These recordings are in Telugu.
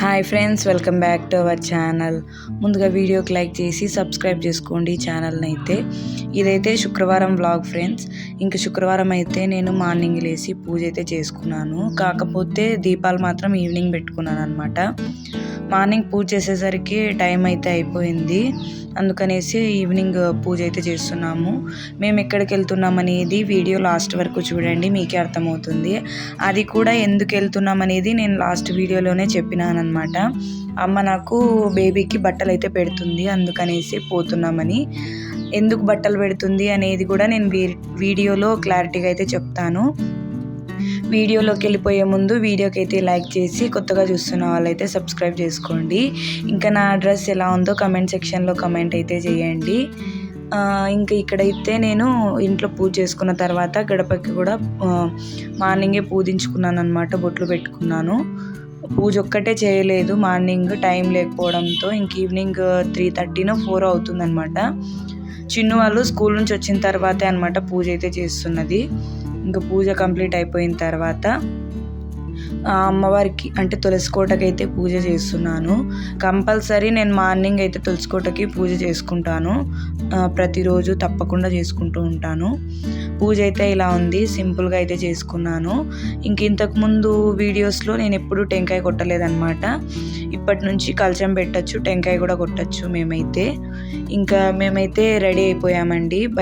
Hi friends welcome back to our channel. ముందుగా వీడియోకి లైక్ చేసి సబ్స్క్రైబ్ చేసుకోండి ఛానల్ని అయితే. ఇదైతే శుక్రవారం బ్లాగ్ ఫ్రెండ్స్. ఇంకా శుక్రవారం అయితే నేను మార్నింగ్ లేచి పూజ అయితే చేసుకున్నాను. కాకపోతే దీపాలు మాత్రం ఈవినింగ్ పెట్టుకున్నాను అనమాట మార్నింగ్ పూజ చేసేసరికి టైం అయితే అయిపోయింది. అందుకనేసి ఈవినింగ్ పూజ అయితే చేస్తున్నాము. మేము ఎక్కడికి వెళ్తున్నాం అనేది వీడియో లాస్ట్ వరకు చూడండి మీకే అర్థమవుతుంది. అది కూడా ఎందుకు వెళ్తున్నాం అనేది నేను లాస్ట్ వీడియోలోనే చెప్పినాను అనమాట అమ్మ నాకు బేబీకి బట్టలు అయితే పెడుతుంది అందుకనేసి పోతున్నామని. ఎందుకు బట్టలు పెడుతుంది అనేది కూడా నేను వీడియోలో క్లారిటీగా అయితే చెప్తాను. వీడియోలోకి వెళ్ళిపోయే ముందు వీడియోకి అయితే లైక్ చేసి కొత్తగా చూస్తున్న వాళ్ళైతే సబ్స్క్రైబ్ చేసుకోండి. ఇంకా నా అడ్రస్ ఎలా ఉందో కమెంట్ సెక్షన్లో కమెంట్ అయితే చేయండి. ఇంకా ఇక్కడైతే నేను ఇంట్లో పూజ చేసుకున్న తర్వాత గడపకి కూడా మార్నింగే పూజించుకున్నాను అనమాట బొట్లు పెట్టుకున్నాను. పూజ ఒక్కటే చేయలేదు మార్నింగ్ టైం లేకపోవడంతో ఇంక ఈవినింగ్ త్రీ థర్టీనో ఫోర్ అవుతుందనమాట చిన్ను వాళ్ళు స్కూల్ నుంచి వచ్చిన తర్వాతే అనమాట పూజ అయితే చేస్తున్నది. ఇంకా పూజ కంప్లీట్ అయిపోయిన తర్వాత అమ్మవారికి అంటే తులసికోటకి అయితే పూజ చేస్తున్నాను. కంపల్సరీ నేను మార్నింగ్ అయితే తులసి కోటకి పూజ చేసుకుంటాను. ప్రతిరోజు తప్పకుండా చేసుకుంటూ ఉంటాను. పూజ అయితే ఇలా ఉంది సింపుల్గా అయితే చేసుకున్నాను. ఇంక ఇంతకు ముందు వీడియోస్లో నేను ఎప్పుడూ టెంకాయ కొట్టలేదన్నమాట. ఇప్పటి నుంచి కలచం పెట్టచ్చు టెంకాయ కూడా కొట్టచ్చు మేమైతే. ఇంకా మేమైతే రెడీ అయిపోయామండి బ-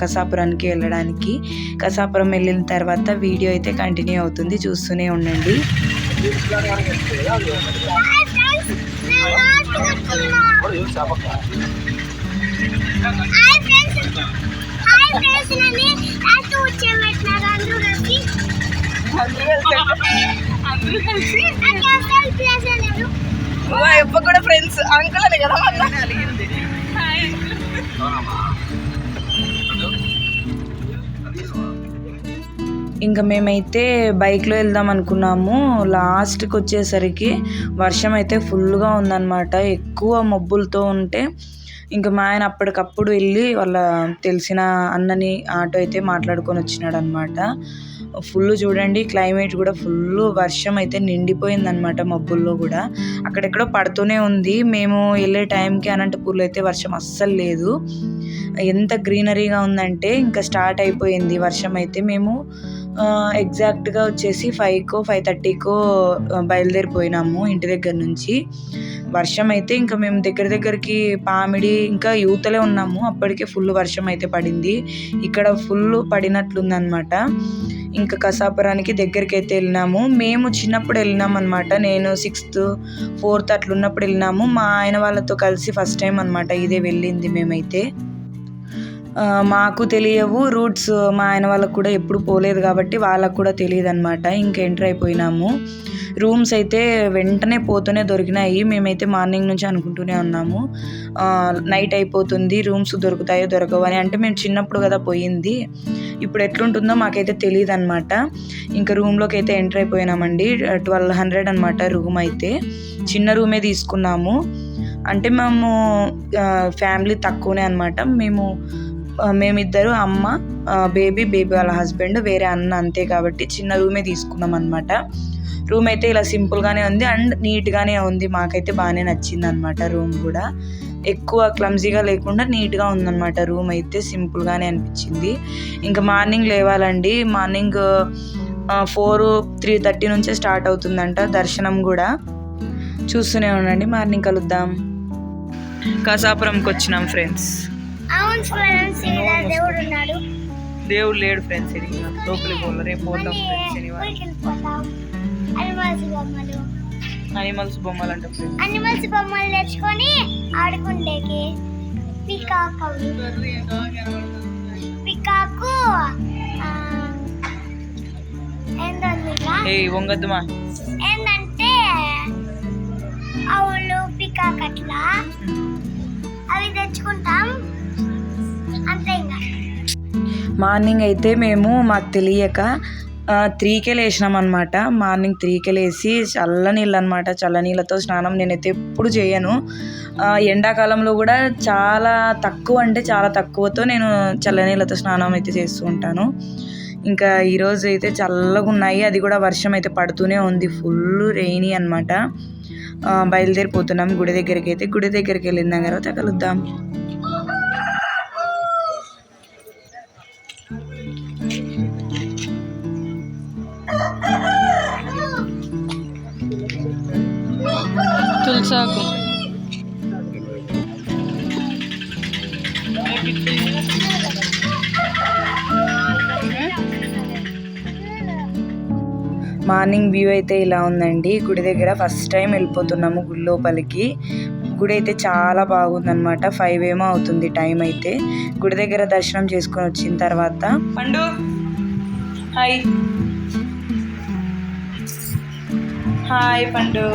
కసాపురానికి వెళ్ళడానికి. కసాపురం వెళ్ళిన తర్వాత వీడియో అయితే కంటిన్యూ అవుతుంది చూస్తూనే ఉండండి. అన్నారు ఎప్పుడు కూడా ఫ్రెండ్స్ అంకుల్ అని కదా అలిగింది. ఇంకా మేమైతే బైక్లో వెళ్దాం అనుకున్నాము. లాస్ట్కి వచ్చేసరికి వర్షం అయితే ఫుల్గా ఉందన్నమాట. ఎక్కువ మబ్బులతో ఉంటే ఇంకా మా ఆయన అప్పటికప్పుడు వెళ్ళి వాళ్ళ తెలిసిన అన్నని ఆటో అయితే మాట్లాడుకొని వచ్చినాడు అనమాట ఫుల్ చూడండి క్లైమేట్ కూడా ఫుల్ వర్షం అయితే నిండిపోయిందనమాట మబ్బుల్లో కూడా. అక్కడెక్కడో పడుతూనే ఉంది. మేము వెళ్ళే టైంకి అనంతపూర్లో అయితే వర్షం అస్సలు లేదు. ఎంత గ్రీనరీగా ఉందంటే ఇంకా స్టార్ట్ అయిపోయింది వర్షం అయితే మేము ఎగ్జాక్ట్గా వచ్చేసి ఫైవ్కో ఫైవ్ థర్టీకో బయలుదేరిపోయినాము ఇంటి దగ్గర నుంచి. వర్షం అయితే ఇంకా మేము దగ్గర దగ్గరికి పామిడి ఇంకా యూతలే ఉన్నాము. అప్పటికే ఫుల్ వర్షం అయితే పడింది. ఇక్కడ ఫుల్ పడినట్లుందనమాట ఇంకా కసాపురానికి దగ్గరికి అయితే వెళ్ళినాము. మేము చిన్నప్పుడు వెళ్ళినాం అనమాట నేను సిక్స్త్ ఫోర్త్ అట్లా ఉన్నప్పుడు వెళ్ళినాము. మా ఆయన వాళ్ళతో కలిసి ఫస్ట్ టైం అనమాట ఇదే వెళ్ళింది మేమైతే. మాకు తెలియవు. రూట్స్ మా ఆయన వాళ్ళకు కూడా ఎప్పుడు పోలేదు కాబట్టి వాళ్ళకు కూడా తెలియదు అనమాట ఇంకా ఎంటర్ అయిపోయినాము. రూమ్స్ అయితే వెంటనే పోతూనే దొరికినాయి. మేమైతే మార్నింగ్ నుంచి అనుకుంటూనే ఉన్నాము. నైట్ అయిపోతుంది. రూమ్స్ దొరుకుతాయో దొరకవు అని. అంటే మేము చిన్నప్పుడు కదా పోయింది. ఇప్పుడు ఎట్లుంటుందో మాకైతే తెలియదు అనమాట ఇంకా రూమ్లోకి అయితే ఎంటర్ అయిపోయినామండి. ట్వెల్వ్ హండ్రెడ్ అనమాట రూమ్ అయితే. చిన్న రూమే తీసుకున్నాము. అంటే మేము ఫ్యామిలీ తక్కువనే అనమాట మేము మేమిద్దరు అమ్మ బేబీ బేబీ వాళ్ళ హస్బెండ్ వేరే అన్న అంతే కాబట్టి చిన్న రూమే తీసుకున్నాం అనమాట రూమ్ అయితే ఇలా సింపుల్గానే ఉంది అండ్ నీట్గానే ఉంది. మాకైతే బాగానే నచ్చింది అనమాట రూమ్ కూడా. ఎక్కువ క్లమ్జీగా లేకుండా నీట్గా ఉందన్నమాట రూమ్ అయితే సింపుల్గానే అనిపించింది. ఇంకా మార్నింగ్ లేవాలండి. మార్నింగ్ ఫోర్ త్రీ థర్టీ నుంచే స్టార్ట్ అవుతుందంట దర్శనం కూడా. చూస్తూనే ఉండండి. మార్నింగ్ కలుద్దాం. కసాపురంకి వచ్చినాం ఫ్రెండ్స్ అవును ఫ్రెండ్స్ ఇలా దేవుడు ఉన్నాడు. దేవుడు లేడు ఫ్రెండ్స్ ఇది. లోపలికి పోలే రేపు పోతాం ఫ్రెండ్స్ అనిమల్స్ బొమ్మలు. అనిమల్స్ బొమ్మలు అంట అనిమల్స్ బొమ్మలు తెచ్చుకొని ఆడుకుండేకి. పికాక్. పికాకు? ఏ వంగద్దుమా? ఏంటంటే అవులు పికాక్ అట్లా. అవి తెచ్చుకుంటాం. అంతే ఇంకా మార్నింగ్ అయితే మేము మాకు తెలియక త్రీకే లేచినాం అనమాట మార్నింగ్ త్రీకే లేచి చల్ల నీళ్ళు అనమాట చల్ల నీళ్ళతో స్నానం నేనైతే ఎప్పుడు చేయను. ఎండాకాలంలో కూడా చాలా తక్కువ అంటే చాలా తక్కువతో నేను చల్ల నీళ్ళతో స్నానం అయితే చేస్తూ ఉంటాను. ఇంకా ఈరోజు అయితే చల్లగా ఉన్నాయి అది కూడా వర్షం అయితే పడుతూనే ఉంది. ఫుల్ రెయినీ అనమాట బయలుదేరిపోతున్నాం. గుడి దగ్గరికి అయితే. గుడి దగ్గరికి వెళ్ళిన తర్వాత కలుద్దాం. తులసాకు మార్నింగ్ వ్యూ అయితే ఇలా ఉందండి. గుడి దగ్గర ఫస్ట్ టైం వెళ్ళిపోతున్నాము గుడి లోపలికి గుడి అయితే చాలా బాగుందన్నమాట. ఫైవ్ ఏమో అవుతుంది టైం అయితే. గుడి దగ్గర దర్శనం చేసుకొని వచ్చిన తర్వాత పండు. హాయ్ హాయ్ పండు.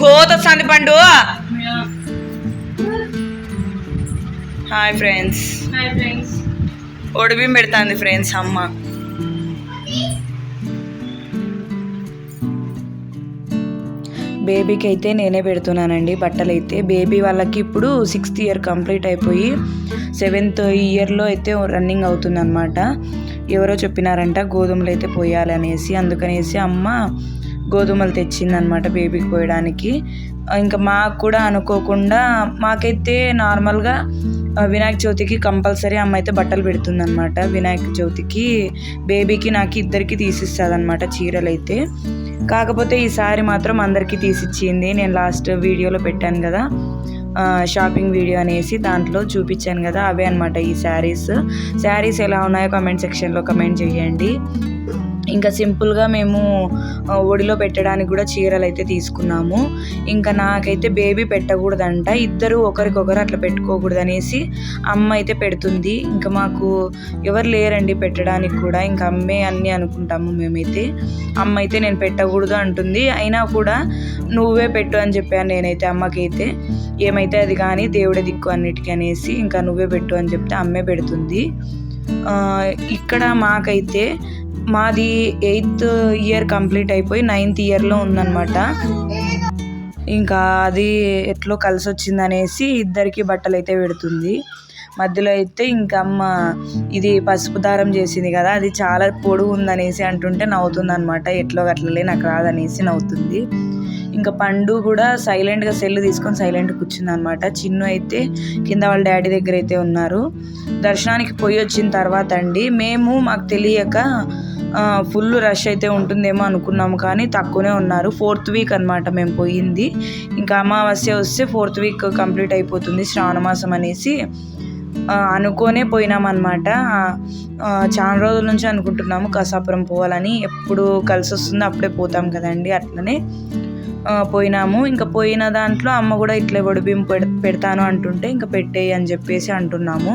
కోత వస్తుంది పండు. హాయ్ ఫ్రెండ్స్ ఒడిబిం పెడుతుంది ఫ్రెండ్స్ అమ్మ. బేబీకి అయితే నేనే పెడుతున్నానండి. బట్టలు అయితే బేబీ వాళ్ళకి ఇప్పుడు సిక్స్త్ ఇయర్ కంప్లీట్ అయిపోయి సెవెంత్ ఇయర్లో అయితే రన్నింగ్ అవుతుందన్నమాట. ఎవరో చెప్పినారంట గోధుమలు అయితే పోయాలనేసి. అందుకనేసి అమ్మ గోధుమలు తెచ్చిందనమాట బేబీకి పోయడానికి. ఇంకా మాకు కూడా అనుకోకుండా మాకైతే నార్మల్గా వినాయక చవితికి కంపల్సరీ అమ్మ అయితే బట్టలు పెడుతుందనమాట వినాయక చవితికి బేబీకి నాకు ఇద్దరికి తీసిస్తుంది అనమాట చీరలు అయితే కాకపోతే ఈసారి మాత్రం అందరికీ తీసిచ్చింది. నేను లాస్ట్ వీడియోలో పెట్టాను కదా. షాపింగ్ వీడియో అనేసి దాంట్లో చూపించాను కదా అవే అనమాట ఈ శారీస్. శారీస్ ఎలా ఉన్నాయో కమెంట్ సెక్షన్లో కమెంట్ చేయండి. ఇంకా సింపుల్గా మేము ఒడిలో పెట్టడానికి కూడా చీరలు అయితే తీసుకున్నాము. ఇంకా నాకైతే బేబీ పెట్టకూడదంట. ఇద్దరు ఒకరికొకరు అట్లా పెట్టుకోకూడదు అనేసి అమ్మ అయితే పెడుతుంది. ఇంకా మాకు ఎవరు లేరండి పెట్టడానికి కూడా. ఇంకా అమ్మే అన్నీ అనుకుంటాము మేమైతే. అమ్మ అయితే నేను పెట్టకూడదు అంటుంది. అయినా కూడా నువ్వే పెట్టు అని చెప్పాను నేనైతే అమ్మకైతే. ఏమైతే అది కానీ దేవుడే దిక్కు అన్నిటికీ అనేసి ఇంకా నువ్వే పెట్టు అని చెప్తే అమ్మే పెడుతుంది. ఇక్కడ మాకైతే మాది ఎయిత్ ఇయర్ కంప్లీట్ అయిపోయి నైన్త్ ఇయర్లో ఉందన్నమాట. ఇంకా అది ఎట్లో కలిసి వచ్చింది అనేసి ఇద్దరికి బట్టలు అయితే పెడుతుంది. మధ్యలో అయితే ఇంకా అమ్మ ఇది పసుపు దారం చేసింది కదా అది చాలా పొడుగు ఉందనేసి అంటుంటే నవ్వుతుంది అనమాట ఎట్లో గట్లలే నాకు రాదనేసి నవ్వుతుంది. ఇంకా పండు కూడా సైలెంట్గా సెల్ తీసుకొని సైలెంట్ కూర్చుంది అనమాట చిన్ను అయితే కింద వాళ్ళ డాడీ దగ్గర అయితే ఉన్నారు. దర్శనానికి పోయి వచ్చిన తర్వాత అండి మేము మాకు తెలియక ఫుల్ రష్ అయితే ఉంటుందేమో అనుకున్నాము కానీ తక్కువనే ఉన్నారు. ఫోర్త్ వీక్ అన్నమాట మేము పోయింది. ఇంకా అమావాస్య వస్తే ఫోర్త్ వీక్ కంప్లీట్ అయిపోతుంది శ్రావణమాసం అనేసి. అనుకోనే పోయినామన్నమాట చాలా రోజుల నుంచి అనుకుంటున్నాము కసాపురం పోవాలని. ఎప్పుడు కలిసి వస్తుందో అప్పుడే పోతాం కదండి అట్లనే. పోయినాము. ఇంకా పోయిన దాంట్లో అమ్మ కూడా ఇట్లే వడిబింపు పెడతాను అంటుంటే ఇంకా పెట్టేయి అని చెప్పేసి అంటున్నాము.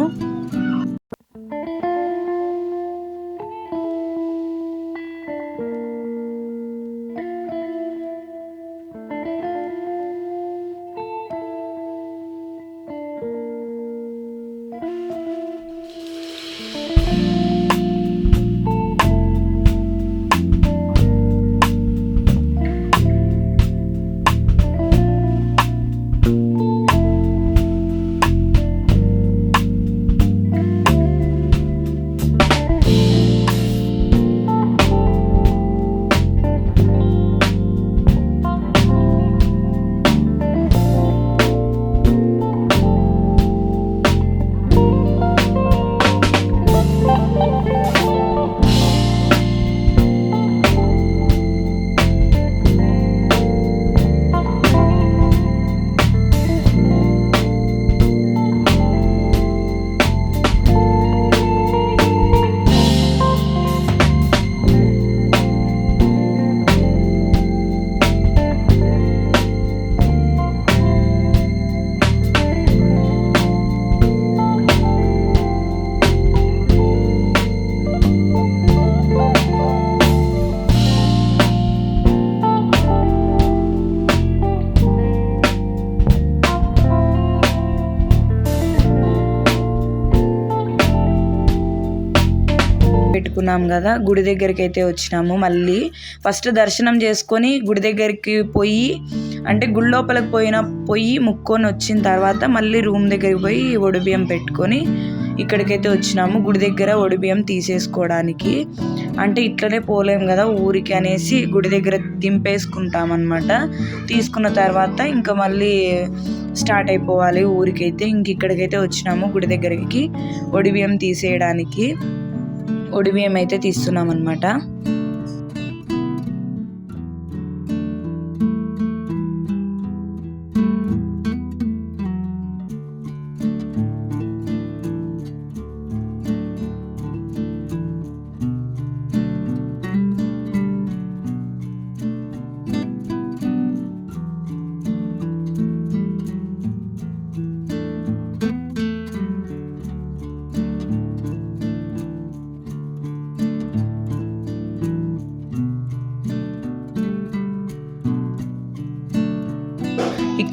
అనుకున్నాం కదా గుడి దగ్గరికి అయితే వచ్చినాము. మళ్ళీ ఫస్ట్ దర్శనం చేసుకొని గుడి దగ్గరికి పోయి అంటే గుడి లోపలికి పోయిన పోయి ముక్కొని వచ్చిన తర్వాత మళ్ళీ రూమ్ దగ్గరికి పోయి ఒడిబియ్యం పెట్టుకొని ఇక్కడికైతే వచ్చినాము. గుడి దగ్గర ఒడిబియ్యం తీసేసుకోవడానికి. అంటే ఇట్లనే పోలేం కదా ఊరికి అనేసి గుడి దగ్గర దింపేసుకుంటాం అనమాట తీసుకున్న తర్వాత ఇంకా మళ్ళీ స్టార్ట్ అయిపోవాలి ఊరికైతే. ఇంక ఇక్కడికైతే వచ్చినాము గుడి దగ్గరికి ఒడిబియ్యం తీసేయడానికి. ఒడిబియ్యం అయితే తీస్తున్నాం అనమాట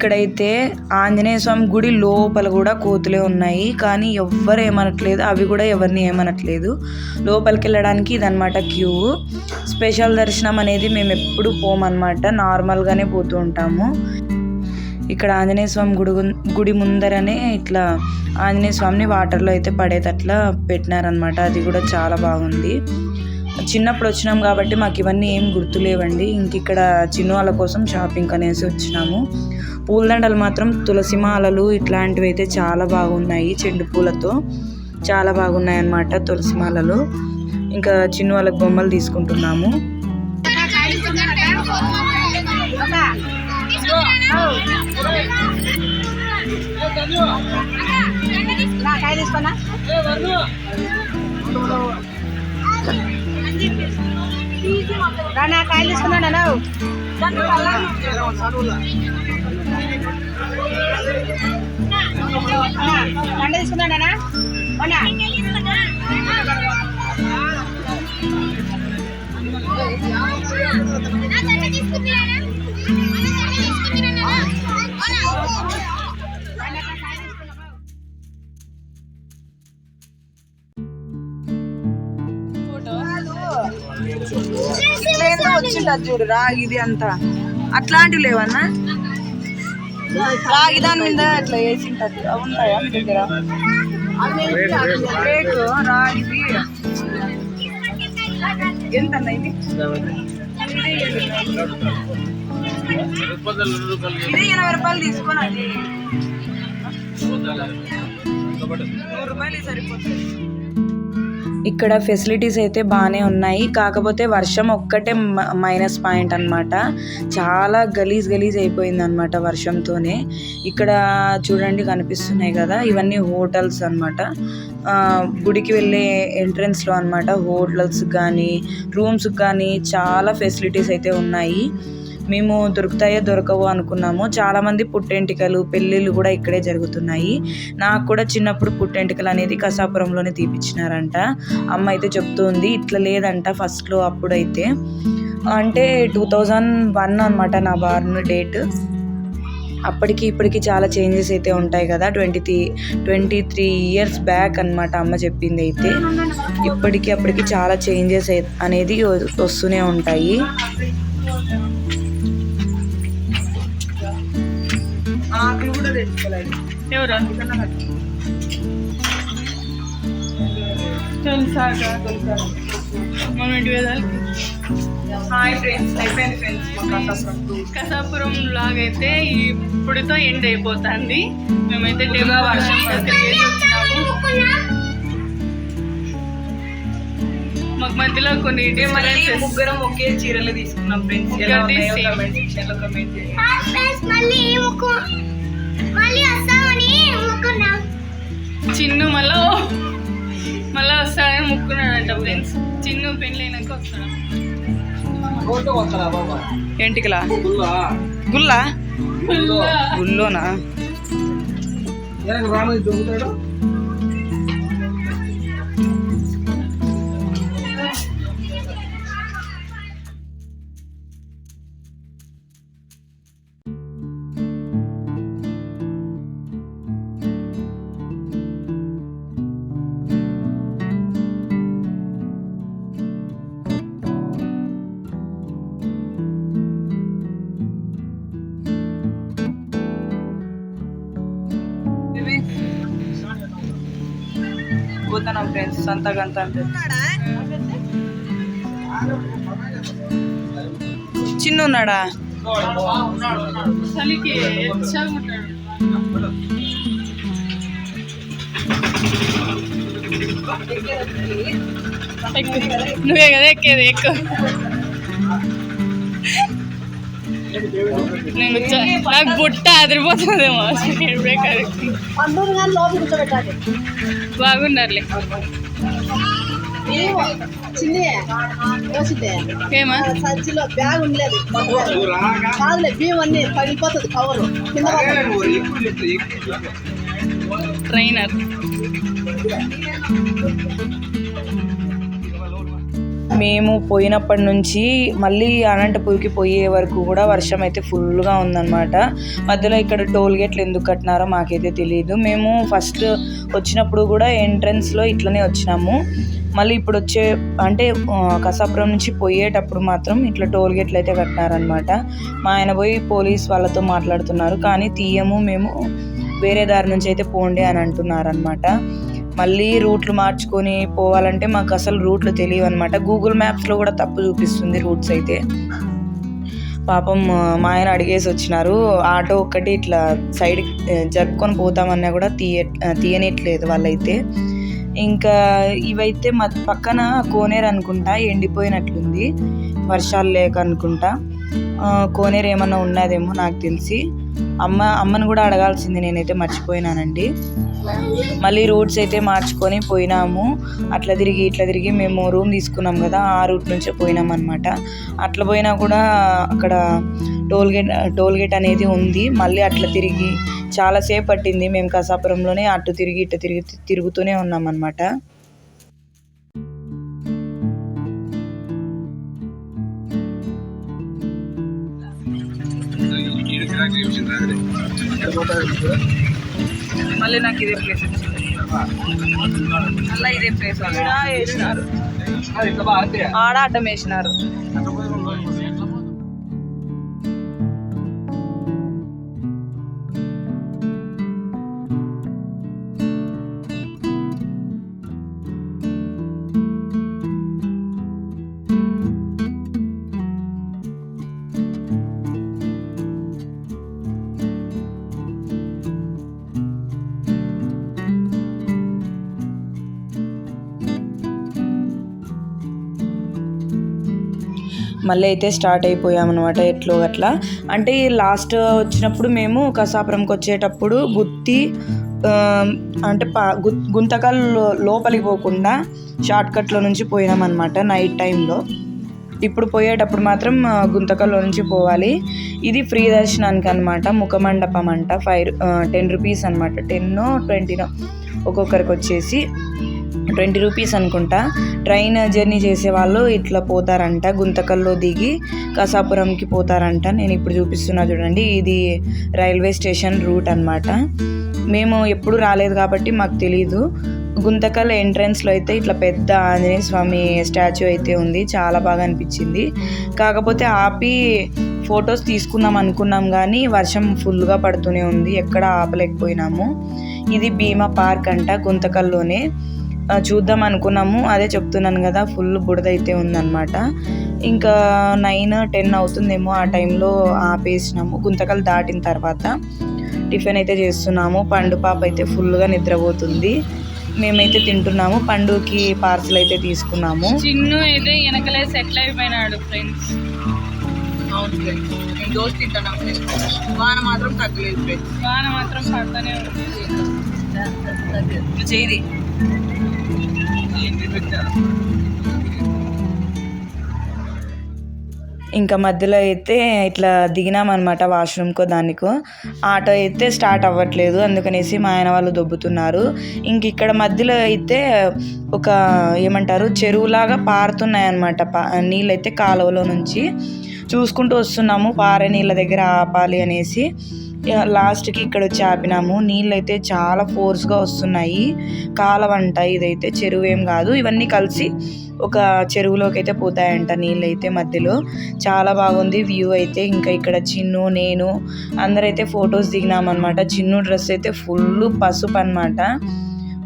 ఇక్కడైతే ఆంజనేయ స్వామి గుడి లోపల కూడా కోతులే ఉన్నాయి. కానీ ఎవ్వరు ఏమనట్లేదు అవి కూడా ఎవరిని ఏమనట్లేదు. లోపలికి వెళ్ళడానికి ఇదనమాట క్యూ. స్పెషల్ దర్శనం అనేది మేము ఎప్పుడు పోమన్నమాట నార్మల్గానే పోతూ ఉంటాము. ఇక్కడ ఆంజనేయ స్వామి గుడి గుడి ముందరనే ఇట్లా ఆంజనేయ స్వామిని వాటర్లో అయితే పడేటట్లా పెట్టినారనమాట అది కూడా చాలా బాగుంది. చిన్నప్పుడు వచ్చినాం కాబట్టి మాకు ఇవన్నీ ఏం గుర్తులేవండి ఇంక ఇక్కడ చిన్న వాళ్ళ కోసం షాపింగ్ అనేసి వచ్చినాము పూలదండలు మాత్రం తులసి మాలలు ఇట్లాంటివి అయితే చాలా బాగున్నాయి చెండు పూలతో చాలా బాగున్నాయి అన్నమాట తులసి మాలలు ఇంకా చిన్న వాళ్ళకి బొమ్మలు తీసుకుంటున్నాము తీసుకున్నా రానా కాయలు తీసుకున్నాడు నాన్న పండ తీసుకున్నాడు నాన్న అవునా వచ్చింటది చూడు రాగిది అంతా. అట్లాంటివి లేవన్నా? రాగి దాని మీద అట్లా వేసి ఉంటది అవి ఉంటాయా మీ దగ్గర? రేటు రాగిది. ఎంత ఇది? ఇది ఎనభై రూపాయలు తీసుకోనండి నూరు రూపాయలు సరిపోతుంది ఇక్కడ ఫెసిలిటీస్ అయితే బాగానే ఉన్నాయి. కాకపోతే వర్షం ఒక్కటే మ- మైనస్ పాయింట్ అన్నమాట. చాలా గలీజ్ గలీజ్ అయిపోయింది అనమాట వర్షంతోనే. ఇక్కడ చూడండి కనిపిస్తున్నాయి కదా ఇవన్నీ హోటల్స్ అనమాట గుడికి వెళ్ళే ఎంట్రన్స్లో అనమాట హోటల్స్ కానీ రూమ్స్ కానీ చాలా ఫెసిలిటీస్ అయితే ఉన్నాయి. మేము దొరుకుతాయో దొరకవో అనుకున్నాము చాలామంది పుట్టెంటికలు పెళ్ళిళ్ళు కూడా ఇక్కడే జరుగుతున్నాయి. నాకు కూడా చిన్నప్పుడు పుట్టెంటికలు అనేది కసాపురంలోనే తీపిచ్చినారంట. అమ్మ అయితే చెప్తుంది ఇట్లా లేదంట ఫస్ట్లో అప్పుడైతే. అంటే టూ థౌజండ్ వన్ అనమాట నా బార్న్ డేట్ అప్పటికి ఇప్పటికి చాలా చేంజెస్ అయితే ఉంటాయి కదా twenty three twenty three years back అనమాట అమ్మ చెప్పింది అయితే. ఇప్పటికి అప్పటికి చాలా చేంజెస్ అనేది వస్తూనే ఉంటాయి. ఆకులు కూడా తెచ్చుకోలేదు. ఎవరు? తెలుసాక మనం ఇంటి వేదాలకి హాయ్ ఫ్రెండ్స్ అయిపోయింది ఫ్రెండ్స్ కసాపురం కసాపురం లాగైతే ఇప్పుడుతో ఎండ్ అయిపోతుంది. మేమైతే ఫుల్గా వర్షం వచ్చినాము. మాకు మధ్యలో కొన్ని ముగ్గురం ఒకే చీరలు తీసుకున్నాం ఫ్రెండ్స్. లో చేయండి. చిన్ను మళ్ళా మళ్ళా వస్తాడని ముక్కున్నాడంట ఫ్రెండ్స్ చిన్ను పెళ్ళి అయినాక వస్తాడు. ఏంటికిలా? గుల్లా. గుల్లోనా? పోతున్నాం ఫ్రెండ్స్ సంతగంత అంటే చిన్న ఉన్నాడా. నువ్వే కదా ఎక్కేది ఎక్కువ నేను నాకు బుట్ట అదిరిపోతుందేమో. బాగున్నారులే ఏమా? సంచిలో బ్యాగ్ ఉండలేదు కాదులే బియ్యం అన్ని పగిలిపోతుంది కవరు కింద ట్రైనర్ మేము పోయినప్పటి నుంచి మళ్ళీ అనంతపూర్కి పోయే వరకు కూడా వర్షం అయితే ఫుల్గా ఉందన్నమాట. మధ్యలో ఇక్కడ టోల్ గేట్లు ఎందుకు కట్టినారో మాకైతే తెలియదు మేము ఫస్ట్ వచ్చినప్పుడు కూడా ఎంట్రన్స్లో ఇట్లనే వచ్చినాము. మళ్ళీ ఇప్పుడు వచ్చే అంటే కసాపురం నుంచి పోయేటప్పుడు మాత్రం ఇట్లా టోల్ గేట్లు అయితే కట్టినారనమాట మా ఆయన పోయి పోలీస్ వాళ్ళతో మాట్లాడుతున్నారు. కానీ తీయము మేము వేరే దారి నుంచి అయితే పోండి అని అంటున్నారనమాట మళ్ళీ రూట్లు మార్చుకొని పోవాలంటే మాకు అసలు రూట్లు తెలియవు అనమాట గూగుల్ మ్యాప్స్లో కూడా తప్పు చూపిస్తుంది రూట్స్ అయితే. పాపం మా ఆయన అడిగేసి వచ్చినారు. ఆటో ఒక్కటి ఇట్లా సైడ్ జరుపుకొని పోతామన్నా కూడా తీయ తీయనట్లేదు వాళ్ళైతే. ఇంకా ఇవైతే మా పక్కన కోనేరు అనుకుంటా ఎండిపోయినట్లుంది. వర్షాలు లేక అనుకుంటా. కోనేరు ఏమన్నా ఉన్నదేమో నాకు తెలిసి. అమ్మ అమ్మని కూడా అడగాల్సింది నేనైతే మర్చిపోయినానండి. మళ్ళీ రూట్స్ అయితే మార్చుకొని పోయినాము. అట్లా తిరిగి ఇట్లా తిరిగి మేము రూమ్ తీసుకున్నాం కదా ఆ రూట్ నుంచే పోయినాం అనమాట అట్లా పోయినా కూడా అక్కడ టోల్ గేట్ టోల్ గేట్ అనేది ఉంది. మళ్ళీ అట్లా తిరిగి చాలాసేపు పట్టింది. మేము కసాపురంలోనే అటు తిరిగి ఇటు తిరిగి తిరుగుతూనే ఉన్నాం అనమాట మళ్ళీ నాకు ఇదే ప్లేస్ వచ్చింది. మళ్ళీ ఇదే ప్లేస్ ఆడ అడ్డం వేసినారు. మళ్ళీ అయితే స్టార్ట్ అయిపోయామన్నమాట ఎట్లో అట్లా అంటే లాస్ట్ వచ్చినప్పుడు మేము కసాపురంకి వచ్చేటప్పుడు గుత్తి అంటే పా గు లోపలికి పోకుండా షార్ట్కట్లో నుంచి పోయినామన్నమాట నైట్ టైంలో. ఇప్పుడు పోయేటప్పుడు మాత్రం గుంతకల్లో నుంచి పోవాలి. ఇది ఫ్రీ దర్శనానికి అనమాట ముఖమండపం అంట ఫైవ్ టెన్ రూపీస్ అనమాట టెన్నో ట్వంటీనో ఒక్కొక్కరికి వచ్చేసి. ట్వంటీ రూపీస్ అనుకుంటా. ట్రైన్ జర్నీ చేసే వాళ్ళు ఇట్లా పోతారంట గుంతకల్లో దిగి కసాపురంకి పోతారంట. నేను ఇప్పుడు చూపిస్తున్నా చూడండి ఇది రైల్వే స్టేషన్ రూట్ అన్నమాట. మేము ఎప్పుడు రాలేదు కాబట్టి మాకు తెలీదు. గుంతకల్ ఎంట్రన్స్లో అయితే ఇట్లా పెద్ద ఆంజనేయ స్వామి స్టాచ్యూ అయితే ఉంది చాలా బాగా అనిపించింది. కాకపోతే ఆపి ఫొటోస్ తీసుకుందాం అనుకున్నాం కానీ వర్షం ఫుల్గా పడుతూనే ఉంది ఎక్కడ ఆపలేకపోయినాము. ఇది భీమా పార్క్ అంట గుంతకల్లోనే. చూద్దాం అనుకున్నాము. అదే చెప్తున్నాను కదా ఫుల్ బుడదైతే ఉందన్నమాట. ఇంకా నైన్ టెన్ అవుతుందేమో ఆ టైంలో ఆపేసినాము. గుంతకల్ దాటిన తర్వాత టిఫిన్ అయితే చేస్తున్నాము. పండు పాప అయితే ఫుల్గా నిద్రపోతుంది. మేమైతే తింటున్నాము. పండుకి పార్సల్ అయితే తీసుకున్నాము. చిన్ను అయితే వెనకలే సెటిల్ అయిపోయినాడు ఫ్రెండ్స్ అవును ఫ్రెండ్స్ నేను దోశ తింటున్నాం ఫ్రెండ్స్ వాన మాత్రం తగ్గలేదు ఫ్రెండ్స్ వాన మాత్రం పడతానే ఇంకా మధ్యలో అయితే ఇట్లా దిగినామన్నమాట వాష్రూమ్కో దానికో. ఆటో అయితే స్టార్ట్ అవ్వట్లేదు అందుకనేసి మా ఆయన వాళ్ళు దొబ్బుతున్నారు. ఇంక ఇక్కడ మధ్యలో అయితే ఒక ఏమంటారు చెరువులాగా పారుతున్నాయన్నమాట పా నీళ్ళు అయితే కాలువలో నుంచి. చూసుకుంటూ వస్తున్నాము పారే నీళ్ళ దగ్గర ఆపాలి అనేసి. లాస్ట్కి ఇక్కడ వచ్చి ఆపినాము నీళ్ళు అయితే చాలా ఫోర్స్గా వస్తున్నాయి. కాలవంట ఇదైతే చెరువు ఏం కాదు. ఇవన్నీ కలిసి ఒక చెరువులోకి అయితే పోతాయంట నీళ్ళు అయితే మధ్యలో. చాలా బాగుంది వ్యూ అయితే. ఇంకా ఇక్కడ చిన్ను నేను అందరైతే ఫొటోస్ దిగినామన్నమాట. చిన్ను డ్రెస్ అయితే ఫుల్ పసుపు అనమాట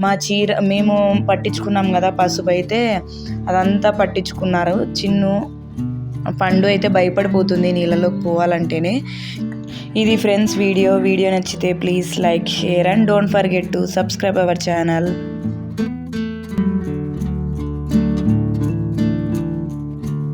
మా చీర మేము పట్టించుకున్నాం కదా పసుపు అయితే. అదంతా పట్టించుకున్నారు. చిన్ను పండు అయితే భయపడిపోతుంది నీళ్ళలోకి పోవాలంటేనే. ఇది ఫ్రెండ్స్ వీడియో. వీడియో నచ్చితే please like share and don't forget to subscribe our channel.